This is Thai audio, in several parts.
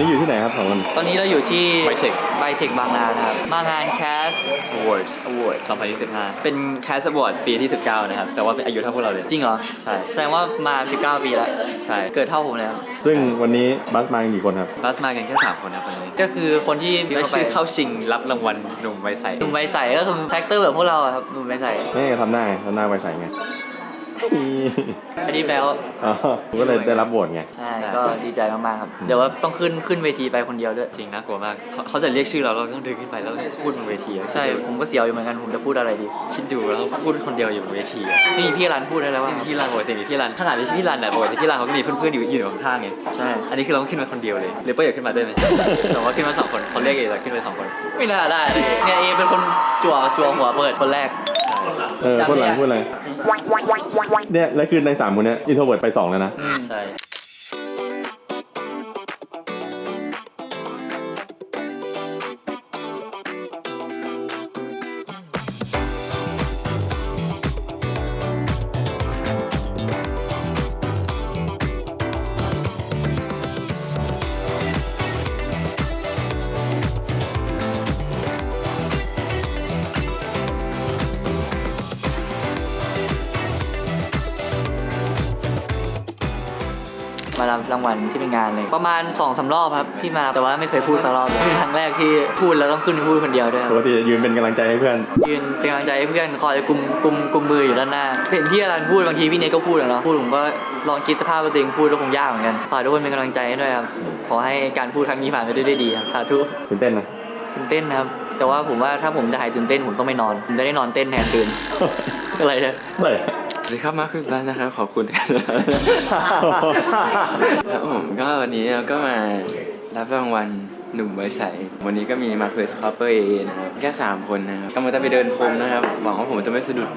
วันนี้อยู่ที่ไหนครับสองคน ตอนนี้เราอยู่ที่ Bytech ไบเทคบางนานะครับ มางานแคส Awards Award 2025 เป็น Cast Award ปีที่ 19 นะครับ แต่ว่าเป็นอายุเท่าพวกเราเลย จริงเหรอ ใช่ แสดงว่ามา 19 ปีแล้ว ใช่ เกิดเท่าผมเลยครับซึ่งวันนี้บัสมากันกี่คนครับ บัสมากันแค่ 3 คนนะคนนี้ก็คือคนที่ได้ชื่อเข้าชิงรับรางวัลหนุ่มไวยใสหนุ่มใบใสก็คือแฟกเตอร์แบบพวกเราอะครับหนุ่มใบใส นี่ทำหน้าไงทำหน้าไปใส่ไง อันนี้แปลว่าอ๋อผมก็เลยได้รับโหวตไง ใช่ ก็ดีใจมากๆครับ เดี๋ยวว่าต้องขึ้นขึ้นเวทีไปคนเดียวด้วย จริงน่ากลัวมากเขาเขาจะเรียกชื่อเราเราต้องเดินขึ้นไปแล้วพูดบนเวทีอะใช่ ผมก็เสียวอยู่เหมือนกัน ผมจะพูดอะไรดี คิดดูแล้วพูดคนเดียวอยู่บนเวทีอะนี่พี่รันพูดได้แล้วว่าไม่มีพี่รันปกติมีพี่รันขนาดนี้พี่รันอะปกติพี่รันเขาก็มีเพื่อนๆอยู่อยู่ข้างๆไง ใช่ อันนี้คือเราต้องขึ้นมาคนเดียวเลยหรือเป้าอยากขึ้นมาด้วยไหมแต่ว่าขึ้นมาสองคนเขาเรียกเองแต่ขึ้นไปสองคน ไม่น่าได้เลยเนี่ยเอเป็นคนจั่วจั่วหัวเปิดคนแรกเออพูดอะไรพูดอะไร เนี่ยแล้วคือในสามคนเนี้ยอินโทรเวิร์ดไปสองแล้วนะ ใช่ มารับรางวัลที่เป็นงานเลย ประมาณ2องสารอบครับที่มาแต่ว่าไม่เคยพูดสักรอบเลยเป็นครั้งแรกที่พูดแล้วต้องขึ้นพูดคนเดียวด้วยคปรับกติจะยืนเป็นกำลังใจให้เพื่อน ยืนเป็นกำลังใจให้เพื่อนคอยกุมกุมกุมมืออยู่ด้านหน้าเห็นพี่อรันพูดบางทีพี่เนทก็พูดอะเนาะพูดผมก็ลองคิดสภาพว่าตัวเองพูดแล้วคงยากเหมือนกันฝากทุกคนเป็นกำลังใจให้ด้วยครับขอให้การพูดครั้งนี้ผ่านไปได้ด้วยดีครับสาธุตื่นเต้นนะตื่นเต้นนะครับ แต่ว่าผมว่าถ้าผมจะหายตื่นเต้นผมต้องไม่นอน ผมจะได้นอนเต้นแทนตื่นอะไรเนี่ยเลย สวัสดีครับมาร์คุสบัสนะครับ ขอบคุณกันครับผมก็วันนี้เราก็มารับรางวัลหนุ่มไวยใสวันนี้ก็มีมาร์คุสคอปเปอร์เอนะครับแค่3คนนะครับกำลังจะไปเดินพรมนะครับ หวังว่าผมจะไม่สะดุด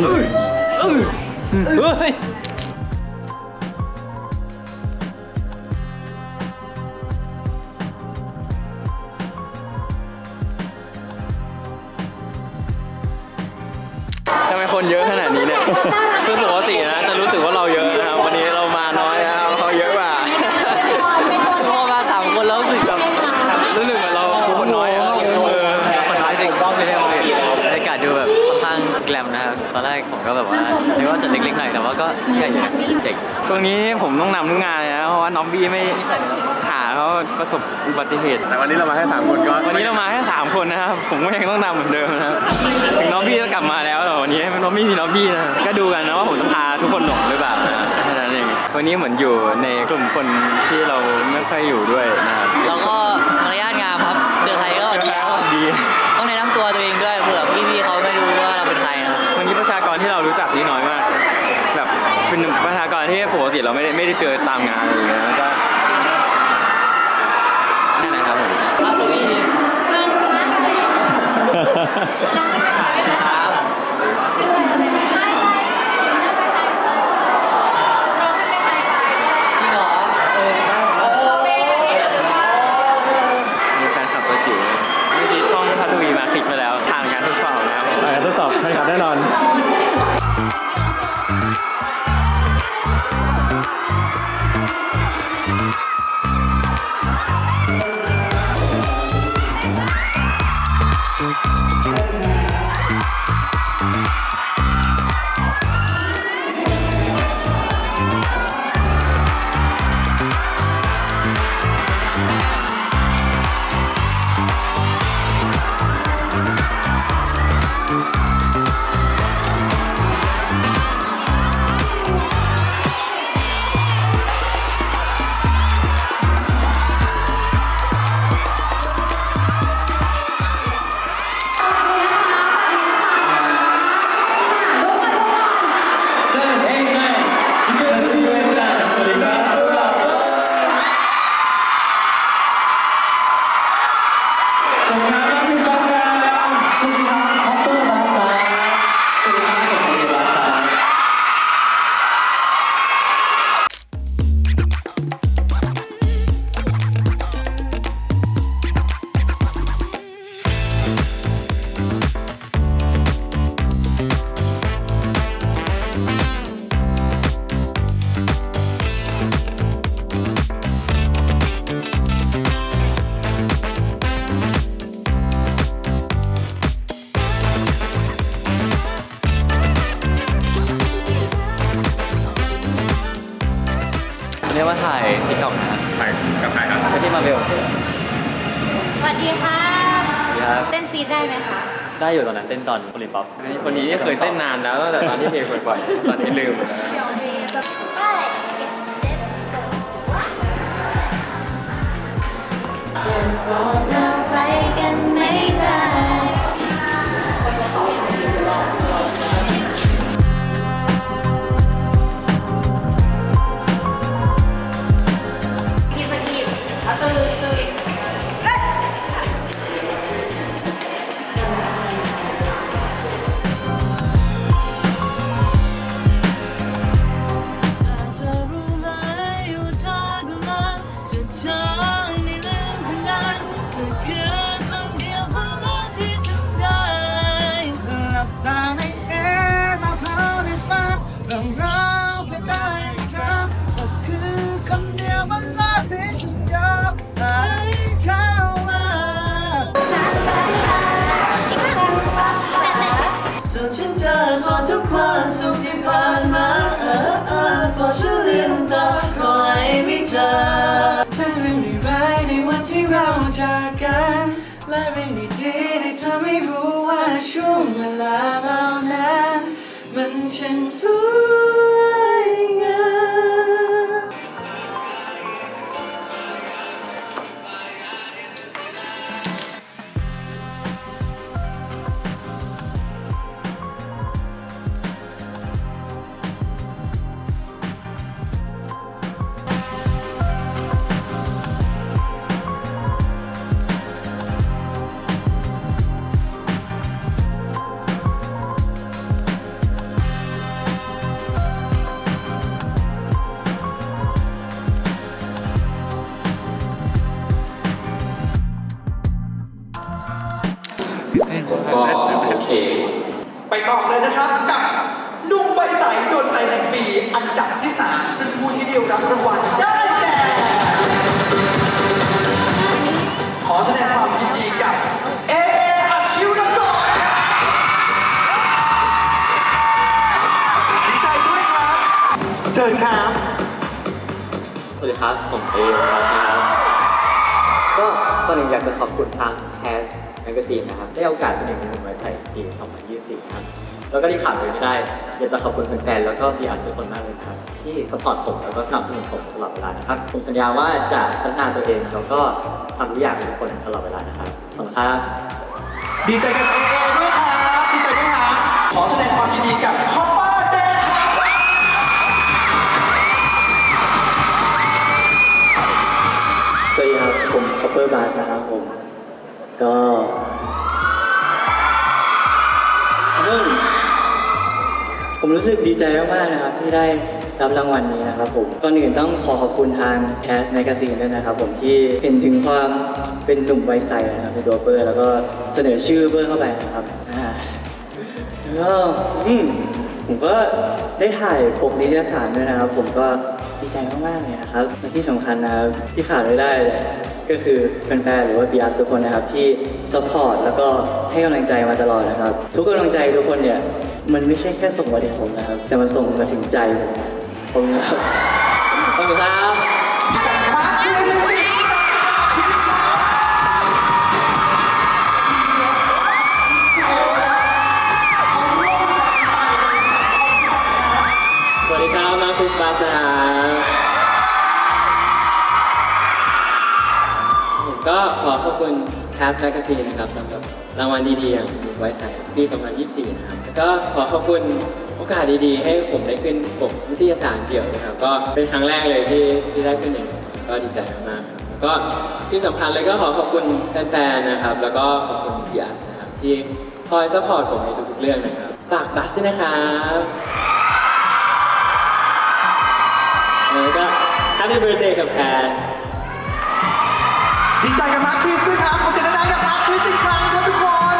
เฮ้ย คนเยอะขนาดนี้เนี่ยคือปกตินะจะรู้สึกว่าเราเยอะนะครับวันนี้เรามาน้อยนะครับเขาเยอะกว่าพอมาสามคนแล้วรู้สึกแบบรู้สึกเหมือนเราคนน้อยอะเออคนน้อยจริงต้องไม่ได้คนอื่นบรรยากาศดูแบบค่อนข้างแกลมนะครับตอนแรกผมก็แบบว่านึกว่าจะเล็กๆหน่อยแต่ว่าก็ใหญ่อยู่นะเจ๋งช่วงนี้ผมต้องนำทุกงานเลยนะเพราะว่าน้องบี้ไม่ขา เขาประสบอุบัติเหตุ แต่วันนี้เรามาแค่สามคนก็วันนี้เรามาแค่สามคนนะครับ ผมก็ยังต้องนำเหมือนเดิมนะครับ ถึงน้องบี้จะกลับมาแล้วแต่วันนี้น้องบี้มีน้องบี้นะ ก็ดูกันนะว่าผมจะพาทุกคนหลงหรือเปล่านะแค่นั้นเอง วันนี้เหมือนอยู่ในกลุ่มคนที่เราไม่ค่อยอยู่ด้วยนะครับแล้วก็มารยาทงามครับ เจอใครก็สวัสดีครับดี ต้องแนะนำตัวตัวเองด้วยเผื่อพี่ๆเขาไม่รู้ว่าเราเป็นใครนะครับวันนี้ประชากรที่เรารู้จักนี่น้อยมาก แบบเป็นประชากรที่ปกติเราไม่ได้ไม่ได้เจอตามงานอะไรอย่างเงี้ยก็นั่นแหละ ครับผมมาสวีครับจริงเหรอเออจะได้เหรอมีแฟนคลับตัวจิ๋วเลยเมื่อกี้ท่องพัทวีมาคลิกไปแล้วผ่านการทดสอบนะครับผม เออทดสอบใครขับแน่นอนนี้ ครับไปที่มาเบลสวัสดีค่ะ ครับเต้นฟีดได้ไหมคะ ได้อยู่ตอนนั้นเต้นตอนโอลิมปัสคนนี้นี่เคยเต้นนานแล้วตั้งแต่ตอนที่เพลงปล่อยๆตอนนี้ลืมหมดแล้วจ ฉันลืมตาขอให้ไม่เจอทั้งเรื่องร้ายในวันที่เราจากกัน และเรื่องดีๆที่ทำให้รู้ว่าช่วงเวลาเหล่านั้น มันช่างส ไปต่อเลยนะครับกับหนุ่มใบใสโดนใจแห่งปีอันดับที่ 3 ซึ่งผู้ที่เดียวรับรางวัลได้แก่ ขอแสดงความยินดีกับเออัดชิวนะก่อนดีใจด้วยครับ เชิญครับ สวัสดีครับ ผมเอวัชนะครับก็ตอนนี้อยากจะขอบคุณทาง Has Magazine นะครับ ได้โอกาสเป็นหนึ่งในหนึ่งไว้ใส่ปี 2024 ครับ แล้วก็ที่ขาดไปไม่ได้ อยากจะขอบคุณแฟนๆ แล้วก็พีอาร์ทุกคนมากเลยนะครับ ที่สปอร์ตผมแล้วก็สนับสนุนผมตลอดเวลานะครับ ผมสัญญาว่าจะพัฒนาตัวเองแล้วก็ทำทุกอย่างให้ทุกคนตลอดเวลานะครับ ขอบคุณครับ ดีใจกับเอด้วยครับ ดีใจด้วยครับขอแสดงความยินดีกับคอปเปอร์เดชครับสวัสดีครับ ผมคอปเปอร์บาสนะครับ ผมรู้สึกดีใจมากๆนะครับที่ได้รับรางวัลนี้นะครับผมก่อนอื่นต้องขอขอบคุณทาง Cash Magazine ด้วยนะครับผมที่เห็นถึงความเป็นหนุ่มไวัยใสนะครับในตัวเปอร์แล้วก็เสนอชื่อเปอร์เข้าไปนะครับอ่าแล้วก็อืมผมก็ได้ถ่ายปกนิตยสารด้วยนะครับ ผมก็ดีใจมากๆเลยนะครับและที่สำคัญนะครับที่ขาดไม่ได้เลยก็คือแฟนๆหรือว่าปีอาร์ทุกคนนะครับที่สปอร์ตแล้วก็ให้กำลังใจมาตลอดนะครับ ทุกกำลังใจทุกคนเนี่ย มันไม่ใช่แค่ส่งมาถึงผมนะครับ แต่มันส่งมาถึงใจผมนะครับขอบคุณครับสวัสดีครับมาคุสบาสนะครับผมก็ขอขอบคุณ Cast Magazine นะครับสำหรับ รางวัลดีๆอย่างไว้ใส่ปี 2024 นะครับก็ขอขอบคุณโอกาสดีๆ ให้ผมได้ขึ้นปกนิตยสารเดี่ยวนะครับ ก็เป็นครั้งแรกเลยที่ที่ได้ขึ้นหนึ่งก็ดีใจมากครับก็ที่สำคัญเลยก็ขอขอบคุณแฟนๆนะครับ แล้วก็ขอบคุณพี่อาร์ตนะครับที่คอยซัพพอร์ตผมในทุกๆเรื่องนะครับฝากบัสด้วยนะครับแล้วก็ Happy Birthday กับแพสดีใจกับมาร์คคริสด้วยครับขอเสียงดังๆกับมา คคริสอีกครั้งครับทุกคน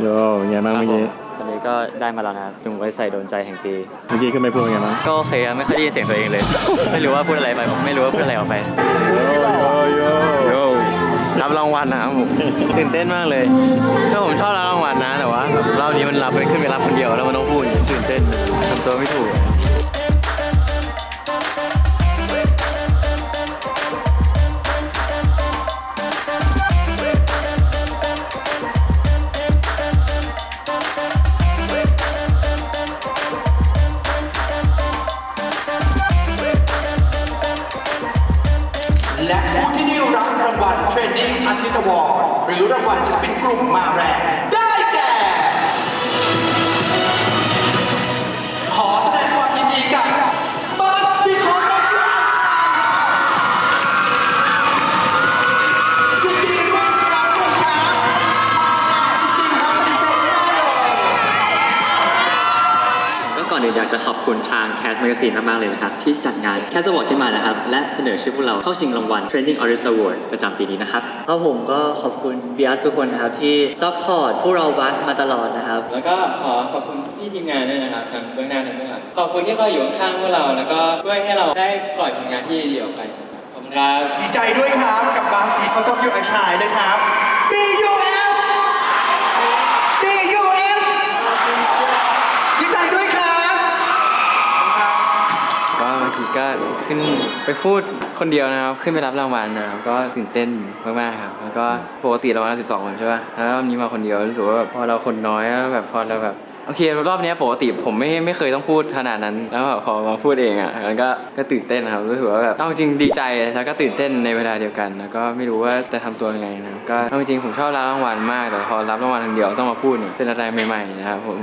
โยเป็นไงบ้างเมื่อกี้ วันนี้ก็ได้มาแล้วนะครับหนุ่มไว้ใส่โดนใจแห่งปี เมื่อกี้ขึ้นไปพูดเป็นไงบ้างก็โอเคครับไม่ค่อยได้ยินเสียงตัวเองเลย ไม่รู้ว่าพูดอะไรไปผมไม่รู้ว่าพูดอะไรออกไปโยโยโยโยรับรางวัลนะครับผมตื่นเต้นมากเลยถ้าผมชอบรับรางวัลนะแต่ว่าแบบรอบนี้มันรับไปขึ้นไปรับคนเดียวแล้วมันต้องพูดตื่นเต้นทำตัวไม่ถูก กลุ่มมาแรงากจะขอบคุณทาง Cast Magazine มากๆเลยนะครับ ที่จัดงาน Cast Award ขึ้นมานะครับ และเสนอชื่อพวกเราเข้าชิงรางวัล Trending Artist Award ประจำปีนี้นะครับก็ผมก็ขอบคุณ b ี a s ทุกคนนะครับ ที่ซัพพอร์ตพวกเราบัสมาตลอดนะครับ แล้วก็ขอขอบคุณพี่ทีมงานด้วยนะครับทั้งเบื้องหน้าและเบื้องหลังขอบคุณที่คอยอยู่ข้างๆพวกเรา แล้วก็ช่วยให้เราได้ปล่อยผลงานที่ดีๆออกไปขอบคุณครับดีใจด้วยครับกับ Buzz Because of You I Shine นะครับ BUF BUF ก็เมื่อกี้ก็ขึ้นไปพูดคนเดียวนะครับ ขึ้นไปรับรางวัลนะครับก็ตื่นเต้นมากๆครับ แล้วก็ปกติเรามา12คนใช่ป่ะแล้วรอบนี้มาคนเดียวรู้สึกว่าแบบพอเราคนน้อยแล้วแบบพอเราแบบ โอเครอบนี้ปกติผมไม่ไม่เคยต้องพูดขนาดนั้น แล้วพอมาพูดเองอะมันก็ก็ตื่นเต้นครับรู้สึกว่าแบบเอาจริงดีใจแล้วก็ตื่นเต้นในเวลาเดียวกันแล้วก็ไม่รู้ว่าจะทำตัวยังไงนะก็เอาจริงผมชอบรับรางวัลมากแต่พอรับรางวัลคนเดียวต้องมาพูดเนี่ยเป็นอะไรใหม่ๆนะครับผม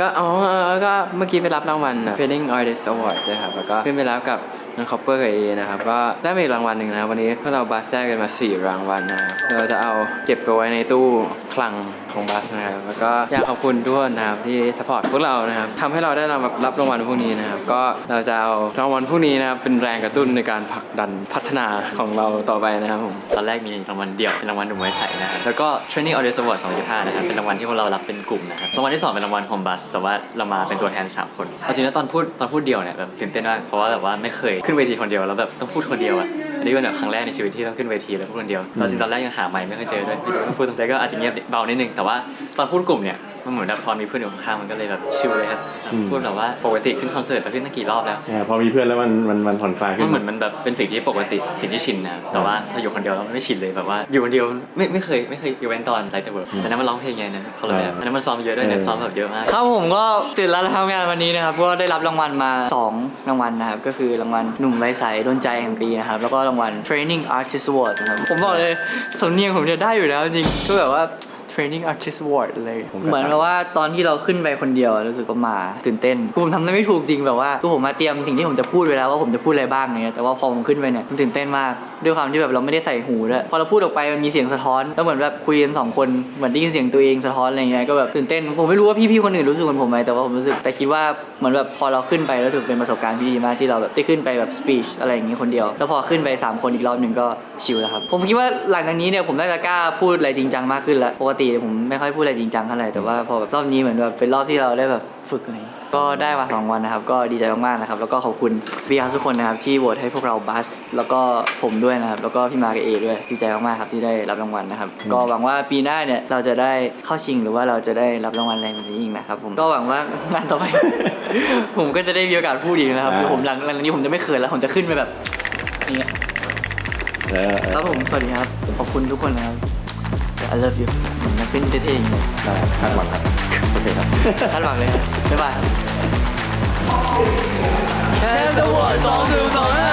ก็อ๋อแล้วก็เมื่อกี้ไปรับรางวัล Training Artist Award ด้วยครับแล้วก็ขึ้นไปแล้วกับ น้องคอปเปอร์กับเอนะครับก็ได้มาอีกรางวัลหนึ่งนะวันนี้พวกเราบัสได้กันมา 4 รางวัลนะครับเราจะเอาเก็บไปไว้ในตู้คลังของบัสนะครับแล้วก็อยากขอบคุณทุกคนนะครับที่สปอร์ตพวกเรานะครับทำให้เราได้รับรับรางวัลพวกนี้นะครับก็เราจะเอารางวัลพวกนี้นะครับเป็นแรงกระตุ้นในการผลักดันพัฒนาของเราต่อไปนะครับผมตอนแรกมีรางวัลเดี่ยวเป็นรางวัลหนุ่มไว้ใสนะครับแล้วก็ Training Artist Award 2025นะครับเป็นรางวัลที่พวกเรารับเป็นกลุ่มนะครับรางวัลที่ 2 เป็นรางวัลของบัสแต่ว่าเรามาเป็นตัวแทน 3 คนเอาจริงแล้วตอนพูดตอนพูดเดียวเนี่ยแบบตื่นเต้นมากเพราะว่าแบบว่าไม่เคยขึ้นเวทีคนเดียวแล้วแบบต้องพูดคนเดียวอะอันนี้เป็นแบบครั้งแรกในชีวิตที่ต้องขึ้นเวทีแล้วพูดคนเดียวเราจริงตอนแรกยังหาไมค์ไม่เคยเจอด้วยไม่รู้ต้องพูดตรงใจก็อาจจะเงียบเบานิดนึงแต่ว่าตอนพูดกลุ่มเนี่ย มันเหมือนแบบพอมีเพื่อนอยู่ข้างๆมันก็เลยแบบชิลเลยครับอืมพูดแบบว่าปกติขึ้นคอนเสิร์ตไปขึ้นตั้งกี่รอบแล้วอ่าพอมีเพื่อนแล้วมันมันมันผ่อนคลายขึ้มันนเหมือนมันแบบเป็นสิ่งที่ปกติสิ่งที่ชินนะครับแต่ว่าพออยู่คนเดียวแล้วมันไม่ชินเลยแบบว่าอยู่คนเดียวไม่ไม่เคยไม่เคยยกเว้นตอนไรแต่เวิร์อันนั้นมันร้องเพลงไงนะคนละแบบอันนั้นมันซ้อมเยอะด้วยเนี่ยซ้อมแบบเยอะมากครับผมก็ตื่นแล้วทำงานวันนี้นะครับก็ได้รับรางวัลมา 2 รางวัลนะครับก็คือรางวัลหนุ่มไร้สายโดนใจแห่งปีนะครับแล้วก็รางวัล Training Artist Award นะครับผมบอกเลยสำเนียงผมเนี่ยได้อยู่แล้วจริงก็แบบว่า Training Artist Award เลยผมก็เหมือนกับว่าตอนที่เราขึ้นไปคนเดียวอะรู้สึกว่ามาตื่นเต้นคือผมทำได้ไม่ถูกจริงแบบว่าคือผมมาเตรียมสิ่งที่ผมจะพูดไว้แล้วว่าผมจะพูดอะไรบ้างเนี่ยแต่ว่าพอผมขึ้นไปเนี่ยมันตื่นเต้นมากด้วยความที่แบบเราไม่ได้ใส่หูด้วยพอเราพูดออกไปมันมีเสียงสะท้อนแล้วเหมือนแบบคุยกันสองคนเหมือนได้ยินเสียงตัวเองสะท้อนอะไรเงี้ยก็แบบตื่นเต้นผมไม่รู้ว่าพี่ๆคนอื่นรู้สึกเหมือนผมไหมแต่ว่าผมรู้สึกแต่คิดว่าเหมือนแบบพอเราขึ้นไปรู้สึกเป็นประสบการณ์ที่ดีมากที่เราแบบได้ขึ้นไปแบบสปีชอะไรอย่างงี้คนเดียว แล้วพอขึ้นไปสามคนอีกรอบหนึ่งก็ชิลแล้วครับผมคิดว่าหลังจากนี้เนี่ยผมน่าจะกล้าพูดอะไรจริงจังมากขึ้นแล้วปกติผมไม่ค่อยพูดอะไรจริงจังเท่าไหร่แต่ว่าพอแบบรอบนี้เหมือนแบบเป็นรอบที่เราได้แบบฝึกอะไรอย่างงี้ก็ได้มาสองวันนะครับ ก็ดีใจมากๆนะครับ แล้วก็ขอบคุณบีอาร์ทุกคนนะครับ ที่โหวตให้พวกเราบัส แล้วก็ผมด้วยนะครับ แล้วก็พี่มาร์กบเอด้วยดีใจมากๆครับที่ได้รับรางวัลนะครับ ก็หวังว่าปีหน้าเนี่ยเราจะได้เข้าชิงหรือว่าเราจะได้รับรางวัลอะไรแบบนี้อีกนะครับ ผมก็หวังว่างานต่อไป ผมก็จะได้มีโอกาสพูดอีกนะครับคือผมหลังหลังจากนี้ผมจะไม่เขินแล้วผมจะขึ้นไปแบบอย่างเงี้ยเออเอครัอบผมสวัสดีครับขอบคุณทุกคนนะครับ I love you ผมจะ ขึ้นเท่ๆอย่างเงี้ยได้คาดหวังครับโอเคครับคาดหวังเลยครับบ๊ายบายแค่ตัวสองถึงสองห้า